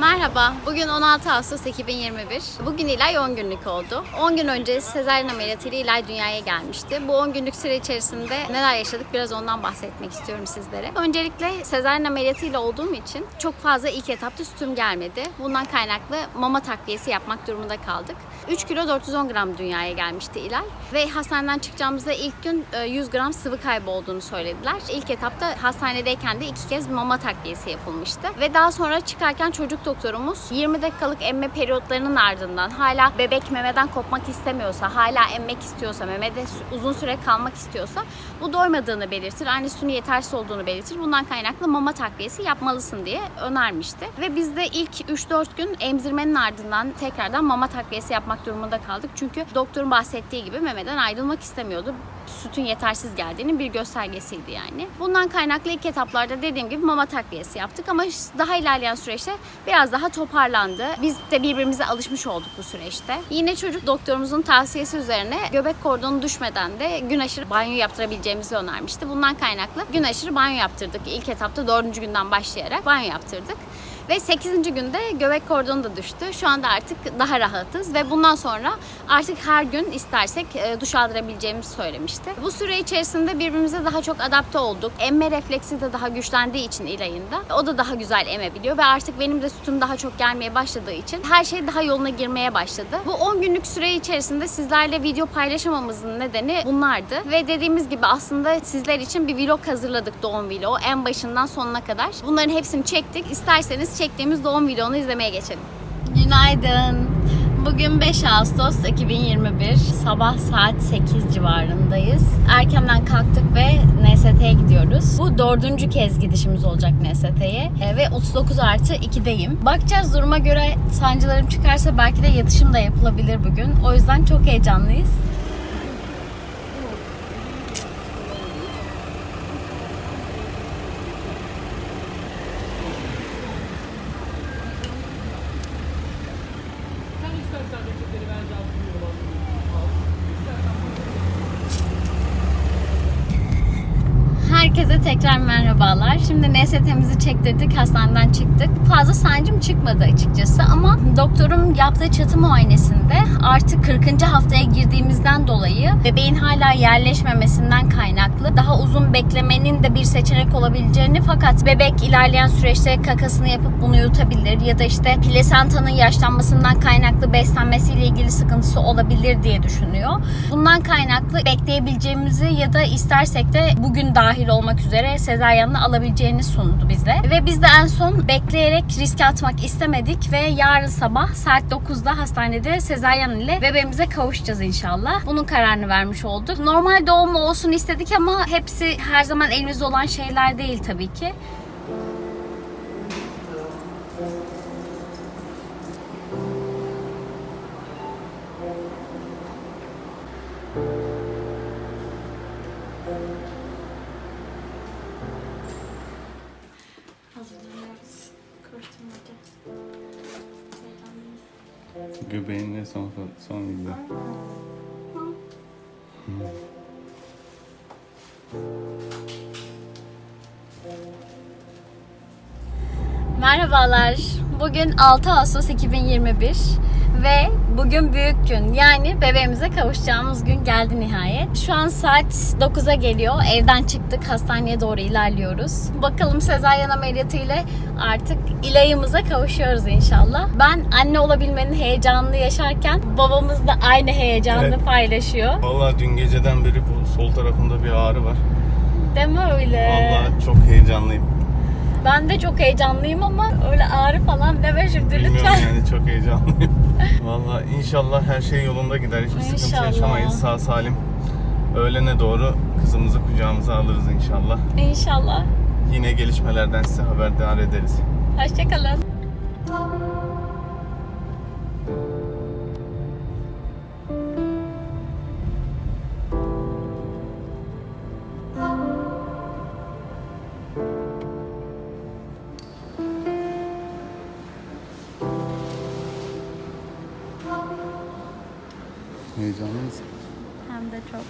Merhaba, bugün 16 Ağustos 2021. Bugün İlay 10 günlük oldu. 10 gün önce sezaryen ameliyatıyla İlay dünyaya gelmişti. Bu 10 günlük süre içerisinde neler yaşadık biraz ondan bahsetmek istiyorum sizlere. Öncelikle sezaryen ameliyatıyla olduğum için çok fazla ilk etapta sütüm gelmedi. Bundan kaynaklı mama takviyesi yapmak durumunda kaldık. 3 kilo 410 gram dünyaya gelmişti İlay. Ve hastaneden çıkacağımızda ilk gün e, 100 gram sıvı kaybı olduğunu söylediler. İlk etapta hastanedeyken de iki kez mama takviyesi yapılmıştı. Ve daha sonra çıkarken çocuk doktorumuz 20 dakikalık emme periyotlarının ardından hala bebek memeden kopmak istemiyorsa, hala emmek istiyorsa, memede uzun süre kalmak istiyorsa bu doymadığını belirtir. Aynı sütünün yetersiz olduğunu belirtir. Bundan kaynaklı mama takviyesi yapmalısın diye önermişti. Ve biz de ilk 3-4 gün emzirmenin ardından tekrardan mama takviyesi yapmak durumunda kaldık. Çünkü doktorun bahsettiği gibi memeden ayrılmak istemiyordu sütün yetersiz geldiğinin bir göstergesiydi yani. Bundan kaynaklı ilk etaplarda dediğim gibi mama takviyesi yaptık ama daha ilerleyen süreçte biraz daha toparlandı. Biz de birbirimize alışmış olduk bu süreçte. Yine çocuk doktorumuzun tavsiyesi üzerine göbek kordonu düşmeden de gün aşırı banyo yaptırabileceğimizi önermişti. Bundan kaynaklı gün aşırı banyo yaptırdık. İlk etapta 4. günden başlayarak banyo yaptırdık. Ve 8. günde göbek kordonu da düştü. Şu anda artık daha rahatız ve bundan sonra artık her gün istersek e, duş aldırabileceğimizi söylemişti. Bu süre içerisinde birbirimize daha çok adapte olduk. Emme refleksi de daha güçlendiği için İlay'ın da. O da daha güzel emebiliyor ve artık benim de sütüm daha çok gelmeye başladığı için her şey daha yoluna girmeye başladı. Bu 10 günlük süre içerisinde sizlerle video paylaşamamızın nedeni bunlardı. Ve dediğimiz gibi aslında sizler için bir vlog hazırladık doğum vlogu en başından sonuna kadar. Bunların hepsini çektik. İsterseniz çektiğimiz doğum vlogunu izlemeye geçelim. Günaydın. Bugün 5 Ağustos 2021. Sabah saat 8 civarındayız. Erkenden kalktık ve NST'ye gidiyoruz. Bu dördüncü kez gidişimiz olacak NST'ye. E, ve 39 artı 2'deyim. Bakacağız duruma göre sancılarım çıkarsa belki de yatışım da yapılabilir bugün. O yüzden çok heyecanlıyız. Sen istersen reçeteleri ben de alıyorum. Herkese tekrar merhabalar. Şimdi NST'mizi çektirdik, hastaneden çıktık. Fazla sancım çıkmadı açıkçası ama doktorum yaptığı çatı muayenesinde artık 40. haftaya girdiğimizden dolayı bebeğin hala yerleşmemesinden kaynaklı daha uzun beklemenin de bir seçenek olabileceğini fakat bebek ilerleyen süreçte kakasını yapıp bunu yutabilir ya da işte plasentanın yaşlanmasından kaynaklı beslenmesiyle ilgili sıkıntısı olabilir diye düşünüyor. Bundan kaynaklı bekleyebileceğimizi ya da istersek de bugün dahil olmak üzere sezaryenle alabileceğini sundu bize. Ve biz de en son bekleyerek riske atmak istemedik ve yarın sabah saat 9'da hastanede sezaryen ile bebeğimize kavuşacağız inşallah. Bunun kararını vermiş olduk. Normal doğum olsun istedik ama hepsi her zaman elimizde olan şeyler değil tabii ki. Göbeğinle son son video. Merhabalar. Bugün 6 Ağustos 2021 ve bugün büyük gün. Yani bebeğimize kavuşacağımız gün geldi nihayet. Şu an saat 9'a geliyor. Evden çıktık. Hastaneye doğru ilerliyoruz. Bakalım sezaryen ameliyatı ile artık ilayımıza kavuşuyoruz inşallah. Ben anne olabilmenin heyecanını yaşarken babamız da aynı heyecanı Evet. paylaşıyor. Vallahi dün geceden beri bu sol tarafımda bir ağrı var. Mi öyle? Vallahi çok heyecanlıyım. Ben de çok heyecanlıyım ama öyle ağrı falan deme şimdi Bilmiyorum lütfen. yani çok heyecanlıyım. Vallahi inşallah her şey yolunda gider. Hiçbir sıkıntı İnşallah. yaşamayız sağ salim. Öğlene doğru kızımızı kucağımıza alırız inşallah. İnşallah. Yine gelişmelerden size haberdar ederiz. Hoşçakalın. Heyecanlı mısın? Hem de çok.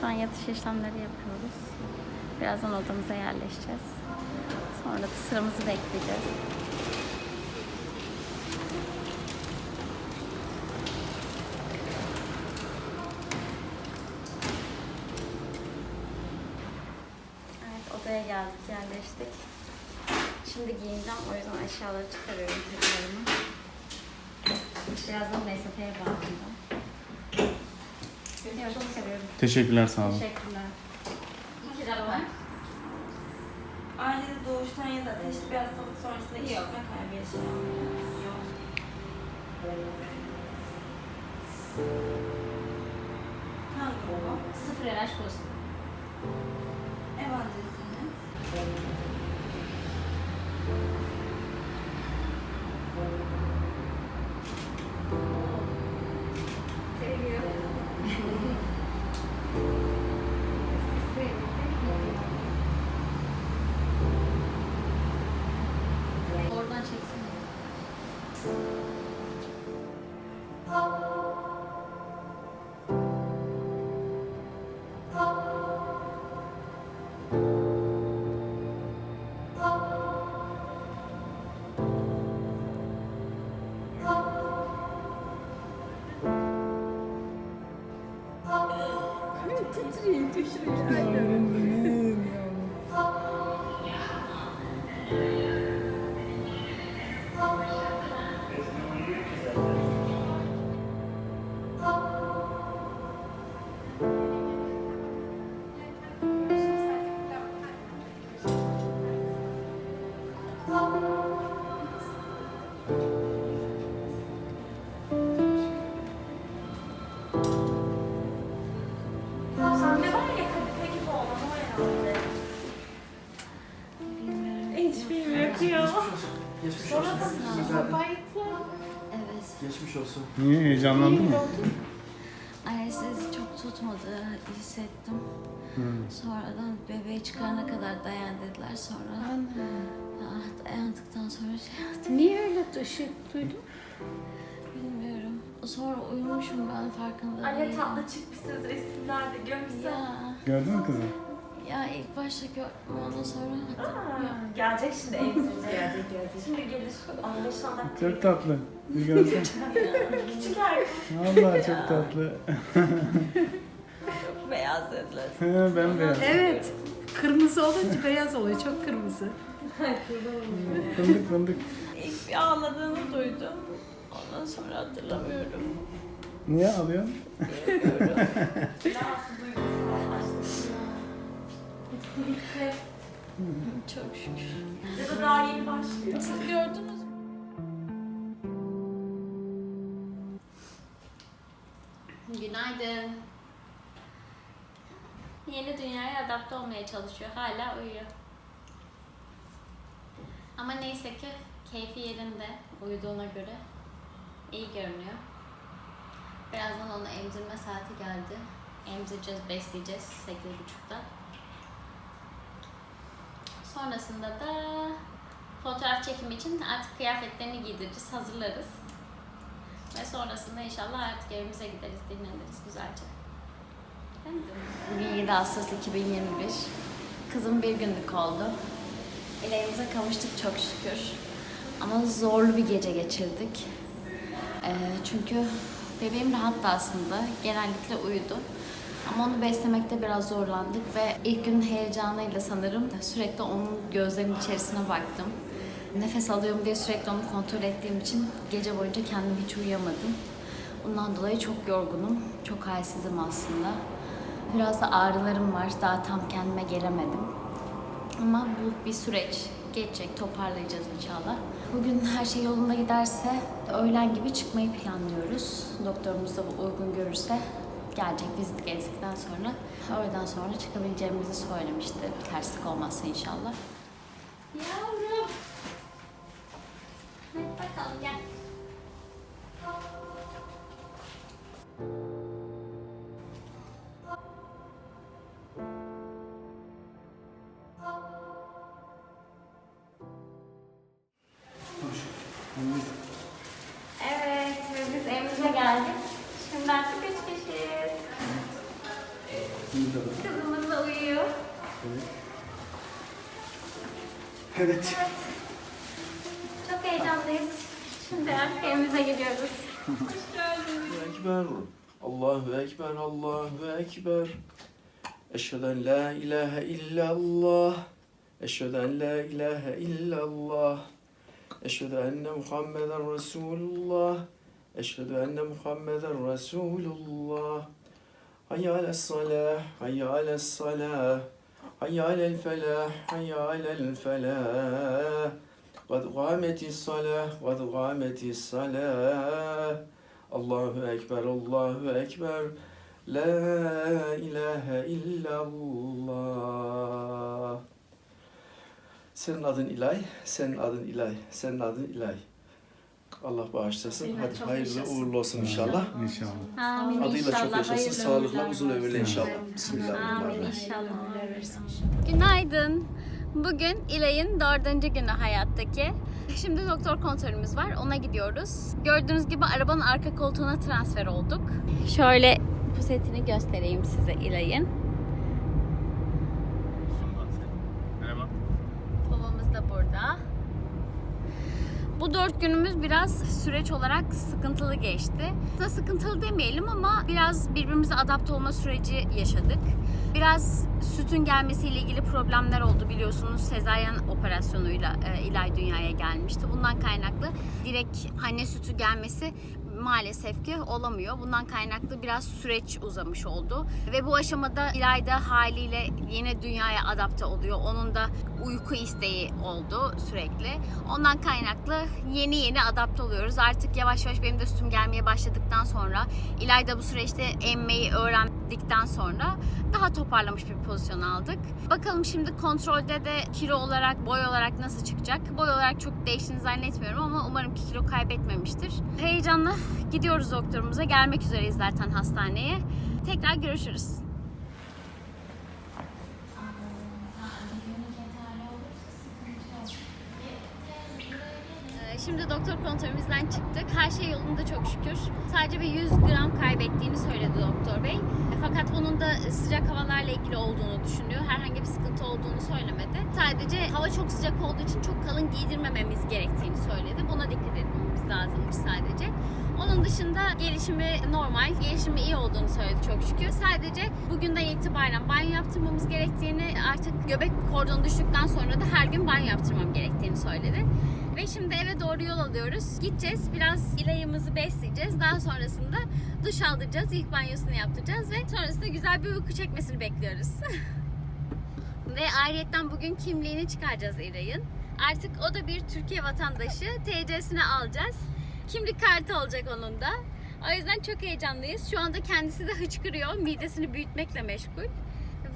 Şu an yatış işlemleri yapıyoruz. Birazdan odamıza yerleşeceğiz. Sonra da sıramızı bekleyeceğiz. Evet odaya geldik, yerleştik. Şimdi giyineceğim o yüzden eşyaları çıkarıyorum tekrarını. Birazdan mesafeye bağlayacağım. Evet, çıkarıyorum. Teşekkürler sağ olun. Teşekkürler. Var. Ailede doğuştan ya da ateşli bir hastalık sonrasında işitme kaybı yaşayan Yok. Hangi baba? Sıfır RH pozitif. Ev adresiniz? Sende Hiç bilmiyorum ya. Geçmiş olsun. Evet. Geçmiş olsun. Niye heyecanlandın mı? Anestezi çok tutmadı, hissettim. Sonradan bebeği çıkarana kadar dayan dediler. Sonra ah, dayandıktan sonra şey yaptım. Niye öyle ışık duydun? Bilmiyorum. Sonra uyumuşum ben farkında Anne değilim. tatlı çıkmışsınız resimlerde görsen. Ya, Gördün mü kızım? Ya ilk başta gördüm ondan sonra Aa, gelecek şimdi emzirecek. Gelecek gelecek. Şimdi gelir. 15 dakika. Çok tatlı. Bir görsen. Küçük erkek. Vallahi çok tatlı. Beyaz dediler. He, Bembeyaz. Evet. Kırmızı olunca beyaz oluyor. Çok kırmızı. Fındık fındık. İlk bir ağladığını duydum. Ondan sonra hatırlamıyorum. Niye alıyorsun? çok şükür. Ya da daha yeni başlıyor. Siz gördünüz mü? Günaydın. Yeni dünyaya adapte olmaya çalışıyor. Hala uyuyor. Ama neyse ki keyfi yerinde uyuduğuna göre iyi görünüyor. Birazdan onu emzirme saati geldi. Emzireceğiz, besleyeceğiz 8.30'da. Sonrasında da fotoğraf çekimi için artık kıyafetlerini giydiririz, hazırlarız. Ve sonrasında inşallah artık evimize gideriz, dinleniriz güzelce. Bugün 7 Ağustos 2021. Kızım bir günlük oldu. İleğimize kavuştuk çok şükür. Ama zorlu bir gece geçirdik. Ee, çünkü bebeğim rahattı aslında. Genellikle uyudu. Ama onu beslemekte biraz zorlandık ve ilk gün heyecanıyla sanırım sürekli onun gözlerinin içerisine baktım. Nefes alıyorum diye sürekli onu kontrol ettiğim için gece boyunca kendim hiç uyuyamadım. Bundan dolayı çok yorgunum, çok halsizim aslında. Biraz da ağrılarım var, daha tam kendime gelemedim. Ama bu bir süreç. Geçecek, toparlayacağız inşallah. Bugün her şey yolunda giderse öğlen gibi çıkmayı planlıyoruz. Doktorumuz da uygun görürse gelecek vizit gezdikten sonra oradan sonra çıkabileceğimizi söylemişti. Terslik olmazsa inşallah. Allahu Ekber. Eşhedü en la ilahe illallah. Eşhedü en la ilahe illallah. Eşhedü enne Muhammeden Resulullah. Eşhedü enne Muhammeden Resulullah. Hayya alas salah, hayya alas salah. Hayya alel felah, hayya alel felah. Kad gâmetis salah, kad gâmetis salah. Allahu Ekber, Allahu Ekber. La ilahe illallah. Senin adın ilahi, senin adın ilahi, senin adın ilahi. Allah bağışlasın. Senin Hadi hayırlı yaşasın. uğurlu olsun inşallah. İnşallah. Amin Adıyla inşallah. çok yaşasın. Hayırlı Sağlıkla uzun ömürlü inşallah. Bismillahirrahmanirrahim. Amin inşallah. Günaydın. Bugün İlay'ın dördüncü günü hayattaki. Şimdi doktor kontrolümüz var. Ona gidiyoruz. Gördüğünüz gibi arabanın arka koltuğuna transfer olduk. Şöyle pusetini göstereyim size İlay'ın. Merhaba. Babamız da burada. Bu dört günümüz biraz süreç olarak sıkıntılı geçti. Aslında sıkıntılı demeyelim ama biraz birbirimize adapte olma süreci yaşadık. Biraz sütün gelmesiyle ilgili problemler oldu biliyorsunuz. Sezaryen operasyonuyla e, İlay dünyaya gelmişti. Bundan kaynaklı direkt anne sütü gelmesi maalesef ki olamıyor. Bundan kaynaklı biraz süreç uzamış oldu. Ve bu aşamada İlay da haliyle yeni dünyaya adapte oluyor. Onun da uyku isteği oldu sürekli. Ondan kaynaklı yeni yeni adapte oluyoruz. Artık yavaş yavaş benim de sütüm gelmeye başladıktan sonra İlay da bu süreçte emmeyi öğrendikten sonra daha toparlamış bir pozisyon aldık. Bakalım şimdi kontrolde de kilo olarak, boy olarak nasıl çıkacak? Boy olarak çok değiştiğini zannetmiyorum ama umarım ki kilo kaybetmemiştir. Heyecanla gidiyoruz doktorumuza. Gelmek üzereyiz zaten hastaneye. Tekrar görüşürüz. Şimdi doktor kontrolümüzden çıktık. Her şey yolunda çok şükür. Sadece bir 100 gram kaybettiğini söyledi doktor bey. Fakat bunun da sıcak havalarla ilgili olduğunu düşünüyor. Herhangi bir sıkıntı olduğunu söylemedi. Sadece hava çok sıcak olduğu için çok kalın giydirmememiz gerektiğini söyledi. Buna dikkat etmemiz lazımmış sadece. Onun dışında gelişimi normal, gelişimi iyi olduğunu söyledi çok şükür. Sadece bugünden itibaren banyo yaptırmamız gerektiğini, artık göbek kordonu düştükten sonra da her gün banyo yaptırmam gerektiğini söyledi. Ve şimdi eve doğru yol alıyoruz. Gideceğiz, biraz ilayımızı besleyeceğiz. Daha sonrasında duş aldıracağız, ilk banyosunu yaptıracağız ve sonrasında güzel bir uyku çekmesini bekliyoruz. ve ayrıyetten bugün kimliğini çıkaracağız İlay'ın. Artık o da bir Türkiye vatandaşı. TC'sini alacağız. Kimlik kartı olacak onun da. O yüzden çok heyecanlıyız. Şu anda kendisi de hıçkırıyor. Midesini büyütmekle meşgul.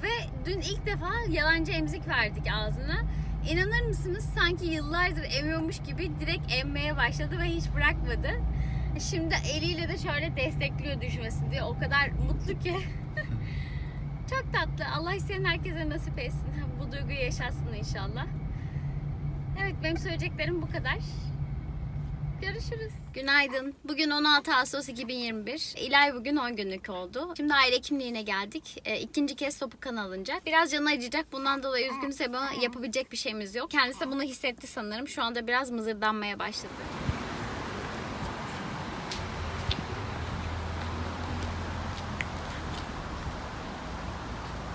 Ve dün ilk defa yalancı emzik verdik ağzına. İnanır mısınız sanki yıllardır emiyormuş gibi direkt emmeye başladı ve hiç bırakmadı. Şimdi eliyle de şöyle destekliyor düşmesin diye. O kadar mutlu ki. Çok tatlı. Allah isteyen herkese nasip etsin. Bu duyguyu yaşatsın inşallah. Evet benim söyleyeceklerim bu kadar. Görüşürüz. Günaydın. Bugün 16 Ağustos 2021. İlay bugün 10 günlük oldu. Şimdi aile kimliğine geldik. E, ikinci kez topu kan alınacak. Biraz canı acıyacak. Bundan dolayı üzgünüz ama yapabilecek bir şeyimiz yok. Kendisi de bunu hissetti sanırım. Şu anda biraz mızırdanmaya başladı.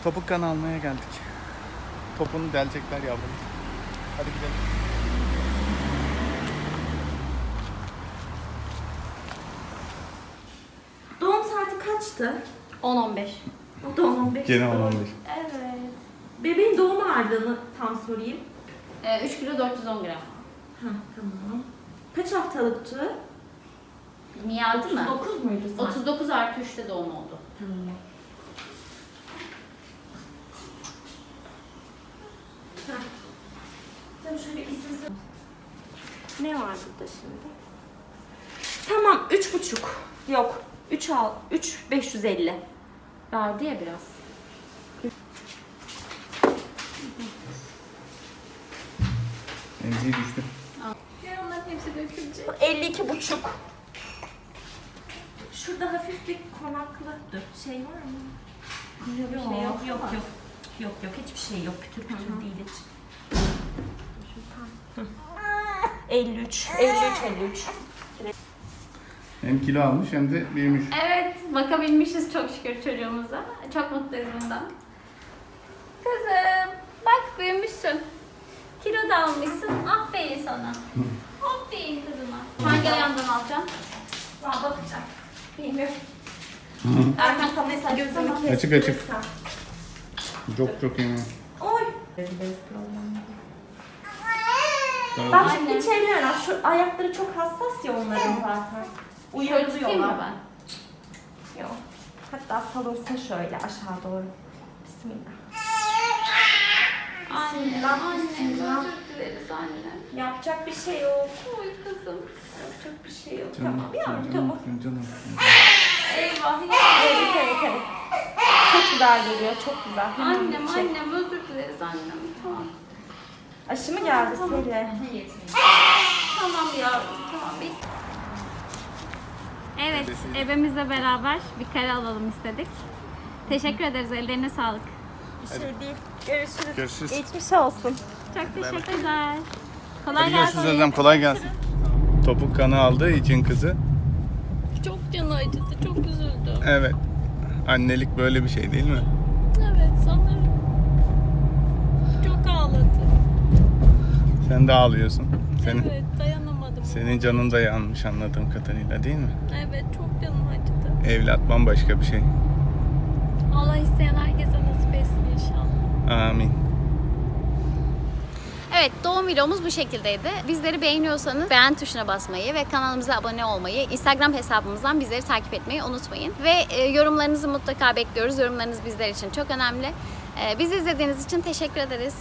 Topuk kan almaya geldik. Topunu delecekler yavrum. Hadi gidelim. Doğum saati kaçtı? 10-15. Doğum 15. Gene 10-15. Evet. Bebeğin doğum ağırlığını tam sorayım. 3 kilo 410 gram. Ha tamam. Kaç haftalıktı? Miyadı mı? 39 muydu sen? 39 artı 3'te doğum oldu. Tamam. Heh. Tamam şöyle isim Ne var burada şimdi? Tamam üç buçuk. Yok. Üç al. Üç 550. Verdi ya biraz. Emziği düştü. Onların hepsi dökülecek. 52 buçuk. Şurada hafif bir konaklı dur. Şey var mı? Yok yok yok yok yok. Yok yok hiçbir şey yok. Pütür pütür değil hiç. Hı. 53, 53, 53. Hem kilo almış hem de büyümüş. Evet, bakabilmişiz çok şükür çocuğumuza. Çok mutluyuz bundan. Kızım, bak büyümüşsün. Kilo da almışsın. Aferin sana. Aferin kızıma. Hangi ayağından alacaksın? Daha bakacağım. Bilmiyorum. Erken kafes kes. Açık açık. Çok çok iyi. Oy. Bak hiç elleme. Şu ayakları çok hassas ya onların zaten. Şöyle tutayım mı Uyarılıyorlar. ben? Yok. Hatta salınsın şöyle aşağı doğru. Bismillah. Anne, Bismillah, anne, bismillah. özür dileriz anne. Yapacak bir şey yok. Oy kızım. Yapacak bir şey yok. Tamam yavrum tamam. Canım. Eyvah ya. Evet evet evet. Çok güzel geliyor. Çok güzel. Hemen Annem, çek. annem özür dileriz annem. Tamam. Aşı mı geldi Seri? Tamam yavrum, tamam. bitti. Evet, ebemizle beraber bir kare alalım istedik. Teşekkür ederiz, ellerine sağlık. Bir şey değil. Görüşürüz. Görüşürüz. Geçmiş olsun. Çok teşekkürler. Kolay Hadi görüşürüz gelsin. Özlem kolay gelsin. Topuk kanı aldığı için kızı. Çok canı acıdı, çok üzüldüm. Evet. Annelik böyle bir şey değil mi? Evet, sanırım. Çok ağladı. Sen de ağlıyorsun. Senin Evet. Senin canın da yanmış anladığım kadarıyla değil mi? Evet, çok canım acıdı. Evlat bambaşka bir şey. Allah isteyen herkese nasip etsin inşallah. Amin. Evet, doğum videomuz bu şekildeydi. Bizleri beğeniyorsanız beğen tuşuna basmayı ve kanalımıza abone olmayı, Instagram hesabımızdan bizleri takip etmeyi unutmayın. Ve e, yorumlarınızı mutlaka bekliyoruz. Yorumlarınız bizler için çok önemli. E, bizi izlediğiniz için teşekkür ederiz.